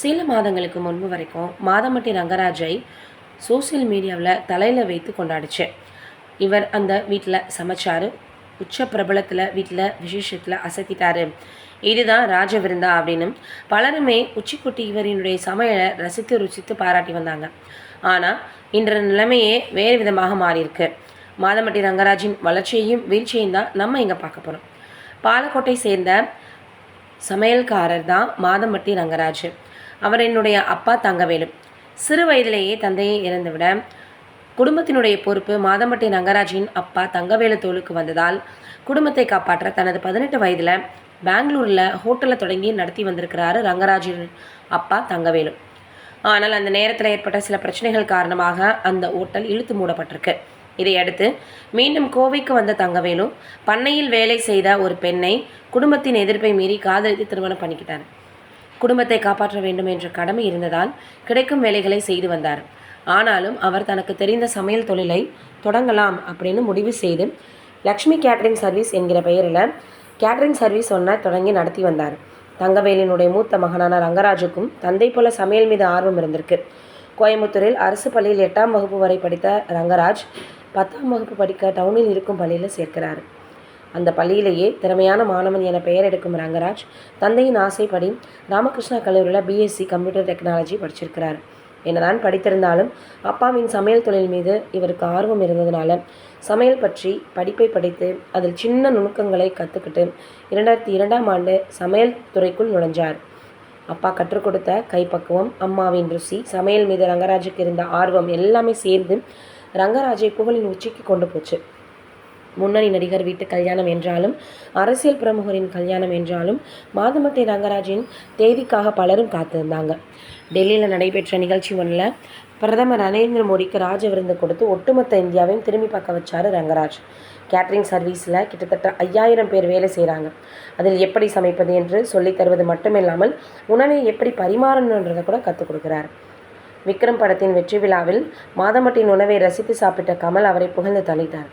சில மாதங்களுக்கு முன்பு வரைக்கும் மாதமட்டி ரங்கராஜை சோஷியல் மீடியாவில் தலையில் வைத்து கொண்டாடிச்சு. இவர் அந்த வீட்டில் சமைச்சாரு. உச்ச பிரபலத்தில் வீட்டில் விசேஷத்தில் அசத்திட்டாரு. இதுதான் ராஜ விருந்தா அப்படின்னு பலருமே உச்சிக்குட்டி இவரினுடைய சமையலை ரசித்து ருசித்து பாராட்டி வந்தாங்க. ஆனால் இன்ற நிலைமையே வேறு விதமாக மாறியிருக்கு. மாதமட்டி ரங்கராஜின் வளர்ச்சியையும் வீழ்ச்சியையும் தான் நம்ம இங்கே பார்க்க போகிறோம் பாலக்கோட்டை சேர்ந்த சமையல்காரர் தான் மாதம்பட்டி ரங்கராஜ். அவர் என்னுடைய அப்பா தங்கவேலு. சிறு வயதிலேயே தந்தையை இறந்துவிட குடும்பத்தினுடைய பொறுப்பு மாதம்பட்டி ரங்கராஜின் அப்பா தங்கவேலு தோலுக்கு வந்ததால் குடும்பத்தை காப்பாற்ற தனது பதினெட்டு வயதில் பெங்களூரில் ஹோட்டலை தொடங்கி நடத்தி வந்திருக்கிறாரு ரங்கராஜின் அப்பா தங்கவேலு. ஆனால் அந்த நேரத்தில் ஏற்பட்ட சில பிரச்சனைகள் காரணமாக அந்த ஓட்டல் இழுத்து மூடப்பட்டிருக்கு. இதையடுத்து மீண்டும் கோவைக்கு வந்த தங்கவேலு பண்ணையில் வேலை செய்த ஒரு பெண்ணை குடும்பத்தின் எதிர்ப்பை மீறி காதலித்து திருமணம் பண்ணிக்கிட்டார். குடும்பத்தை காப்பாற்ற வேண்டும் என்ற கடமை இருந்ததால் கிடைக்கும் வேலைகளை செய்து வந்தார். ஆனாலும் அவர் தனக்கு தெரிந்த சமையல் தொழிலை தொடங்கலாம் அப்படின்னு முடிவு செய்து லக்ஷ்மி கேட்ரிங் சர்வீஸ் என்கிற பெயரில் கேட்ரிங் சர்வீஸ் ஒன்றை தொடங்கி நடத்தி வந்தார். தங்கவேலினுடைய மூத்த மகனான ரங்கராஜுக்கும் தந்தை போல சமையல் மீது ஆர்வம் இருந்திருக்கு. கோயம்புத்தூரில் அரசு பள்ளியில் எட்டாம் வகுப்பு வரை படித்த ரங்கராஜ் பத்தாம் வகுப்பு படிக்க டவுனில் இருக்கும் பள்ளியில் சேர்க்கிறார். அந்த பள்ளியிலேயே திறமையான மாணவன் என பெயர் எடுக்கும் ரங்கராஜ் தந்தையின் ஆசைப்படி ராமகிருஷ்ணா கல்லூரியில் பிஎஸ்சி கம்ப்யூட்டர் டெக்னாலஜி படிச்சிருக்கிறார். என்னதான் படித்திருந்தாலும் அப்பாவின் சமையல் தொழில் மீது இவருக்கு ஆர்வம் இருந்ததுனால சமையல் பற்றி படிப்பை படித்து அதில் சின்ன நுணுக்கங்களை கற்றுக்கிட்டு இரண்டாயிரத்தி இரண்டாம் ஆண்டு சமையல் துறைக்குள் நுழைஞ்சார். அப்பா கற்றுக் கொடுத்த கைப்பக்குவம் அம்மாவின் ருசி சமையல் மீது ரங்கராஜுக்கு இருந்த ஆர்வம் எல்லாமே சேர்ந்து ரங்கராஜை புகழின் உச்சிக்கு கொண்டு போச்சு. முன்னணி நடிகர் வீட்டு கல்யாணம் என்றாலும் அரசியல் பிரமுகரின் கல்யாணம் என்றாலும் மாதமட்டை ரங்கராஜின் தேதிக்காக பலரும் காத்திருந்தாங்க. டெல்லியில் நடைபெற்ற நிகழ்ச்சி ஒன்றில் பிரதமர் நரேந்திர மோடிக்கு ராஜ விருந்து கொடுத்து ஒட்டுமொத்த இந்தியாவையும் திரும்பி பார்க்க வச்சார் ரங்கராஜ். கேட்ரிங் சர்வீஸில் கிட்டத்தட்ட ஐயாயிரம் பேர் வேலை செய்கிறாங்க அதில் எப்படி சமைப்பது என்று சொல்லித் தருவது மட்டுமில்லாமல் உணவை எப்படி பரிமாறணுன்றதை கூட கற்றுக் கொடுக்குறார். விக்ரம் படத்தின் வெற்றி விழாவில் மாதமட்டின் உணவை ரசித்து சாப்பிட்ட கமல் அவரை புகழ்ந்து தள்ளிட்டார்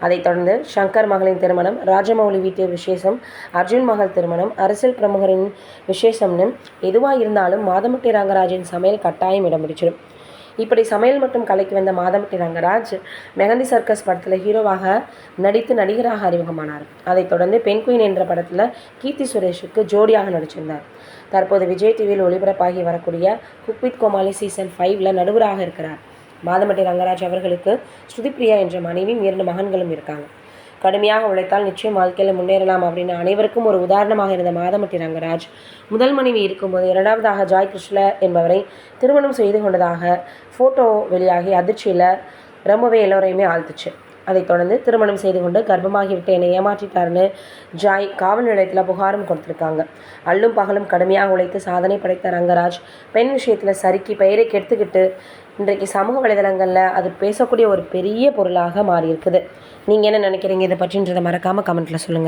அதைத் தொடர்ந்து ஷங்கர் மகளின் திருமணம் ராஜமௌலி வீட்டு விசேஷம் அர்ஜுன் மகள் திருமணம் அரசியல் பிரமுகரின் விசேஷம்னு எதுவாக இருந்தாலும் மாதமட்டி ரங்கராஜின் சமையல் கட்டாயம் இடம் பிடிச்சிடும் இப்படி சமையல் மற்றும் கலைக்கு வந்த மாதமட்டி ரங்கராஜ் மெகந்தி சர்க்கஸ் படத்தில் ஹீரோவாக நடித்து நடிகராக அறிமுகமானார். அதைத் தொடர்ந்து பெண் குயின் என்ற படத்தில் கீர்த்தி சுரேஷுக்கு ஜோடியாக நடிச்சிருந்தார். தற்போது விஜய் டிவியில் ஒளிபரப்பாகி வரக்கூடிய குக்வித் கோமாளி சீசன் ஃபைவ்ல நடுவராக இருக்கிறார். மாதமட்டி ரங்கராஜ் அவர்களுக்கு ஸ்ருதிப்ரியா என்ற மனைவியும் இரண்டு மகன்களும் இருக்காங்க. கடுமையாக உழைத்தால் நிச்சயம் வாழ்க்கையில் முன்னேறலாம் அப்படின்னு அனைவருக்கும் ஒரு உதாரணமாக இருந்த மாதமட்டி ரங்கராஜ் முதல் மனைவி இருக்கும்போது இரண்டாவதாக ஜாய் கிருஷ்ண என்பவரை திருமணம் செய்து கொண்டதாக ஃபோட்டோ வெளியாகி அதிர்ச்சியில் ரொம்பவே எல்லோரையுமே ஆழ்த்துச்சு. அதைத் தொடர்ந்து திருமணம் செய்து கொண்டு கர்ப்பமாகிவிட்டு என்னை ஏமாற்றிட்டாருன்னு ஜாய் காவல் நிலையத்தில் புகாரும் கொடுத்துருக்காங்க. அல்லும் பகலும் கடுமையாக உழைத்து சாதனை படைத்த ரங்கராஜ் பெண் விஷயத்தில் சறுக்கி பெயரை கெடுத்துக்கிட்டு இன்றைக்கு சமூக வலைதளங்களில் அது பேசக்கூடிய ஒரு பெரிய பொருளாக மாறி இருக்குது நீங்கள் என்ன நினைக்கிறீங்க? இதை பற்றின்றதை மறக்காமல் கமெண்ட்டில் சொல்லுங்கள்